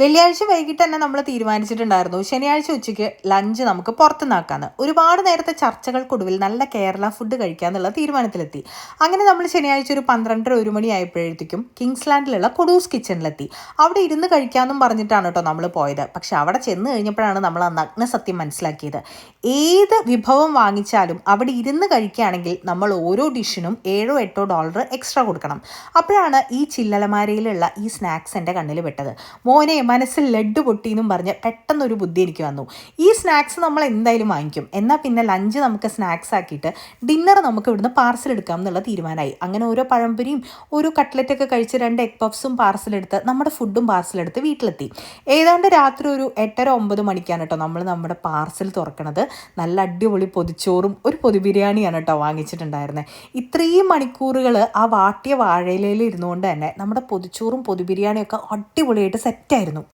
വെള്ളിയാഴ്ച വൈകിട്ട് തന്നെ നമ്മൾ തീരുമാനിച്ചിട്ടുണ്ടായിരുന്നു. ശനിയാഴ്ച ഉച്ചയ്ക്ക് ലഞ്ച് നമുക്ക് പുറത്തുനിന്നാക്കാന്ന്. ഒരുപാട് നേരത്തെ ചർച്ചകൾക്കൊടുവിൽ നല്ല കേരള ഫുഡ് കഴിക്കാന്നുള്ള തീരുമാനത്തിലെത്തി. അങ്ങനെ നമ്മൾ ശനിയാഴ്ച ഒരു പന്ത്രണ്ടര ഒരു മണി ആയപ്പോഴത്തേക്കും കിങ്സ്ലാൻഡിലുള്ള കൊടൂസ് കിച്ചണിലെത്തി. അവിടെ ഇരുന്ന് കഴിക്കാമെന്നും പറഞ്ഞിട്ടാണ് കേട്ടോ നമ്മൾ പോയത്. പക്ഷെ അവിടെ ചെന്ന് കഴിഞ്ഞപ്പോഴാണ് നമ്മൾ ആ നഗ്ന സത്യം മനസ്സിലാക്കിയത്. ഏത് വിഭവം വാങ്ങിച്ചാലും അവിടെ ഇരുന്ന് കഴിക്കുകയാണെങ്കിൽ നമ്മൾ ഓരോ ഡിഷിനും ഏഴോ എട്ടോ ഡോളർ എക്സ്ട്രാ കൊടുക്കണം. അപ്പോഴാണ് ഈ ചില്ലലമാരയിലുള്ള ഈ സ്നാക്സ് എന്റെ കണ്ണിൽ പെട്ടത്. മോനെ മനസ്സിൽ ലഡ്ഡു പൊട്ടി എന്നും പറഞ്ഞ് പെട്ടെന്നൊരു ബുദ്ധി എനിക്ക് വന്നു. ഈ സ്നാക്സ് നമ്മൾ എന്തായാലും വാങ്ങിക്കും. എന്നാൽ പിന്നെ ലഞ്ച് നമുക്ക് സ്നാക്സ് ആക്കിയിട്ട് ഡിന്നർ നമുക്ക് ഇവിടുന്ന് പാർസൽ എടുക്കാം എന്നുള്ള തീരുമാനമായി. അങ്ങനെ ഓരോ പഴംപൊരിയും ഓരോ കട്ട്ലറ്റൊക്കെ കഴിച്ച് രണ്ട് എഗ് പഫ്സും പാർസൽ എടുത്ത് നമ്മുടെ ഫുഡും പാർസൽ എടുത്ത് വീട്ടിലെത്തി. ഏതാണ്ട് രാത്രി ഒരു എട്ടര ഒമ്പത് മണിക്കാണ് കേട്ടോ നമ്മൾ നമ്മുടെ പാർസൽ തുറക്കണത്. നല്ല അടിപൊളി പൊതിച്ചോറും ഒരു പൊതി ബിരിയാണിയാണ് കേട്ടോ വാങ്ങിച്ചിട്ടുണ്ടായിരുന്നത് ഇത്രയും മണിക്കൂറുകൾ ആ വാട്ടിയ വാഴയിലയിൽ ഇരുന്നുകൊണ്ട് തന്നെ നമ്മുടെ പൊതിച്ചോറും പൊതി ബിരിയാണിയൊക്കെ അടിപൊളിയായിട്ട് സെറ്റായിരുന്നു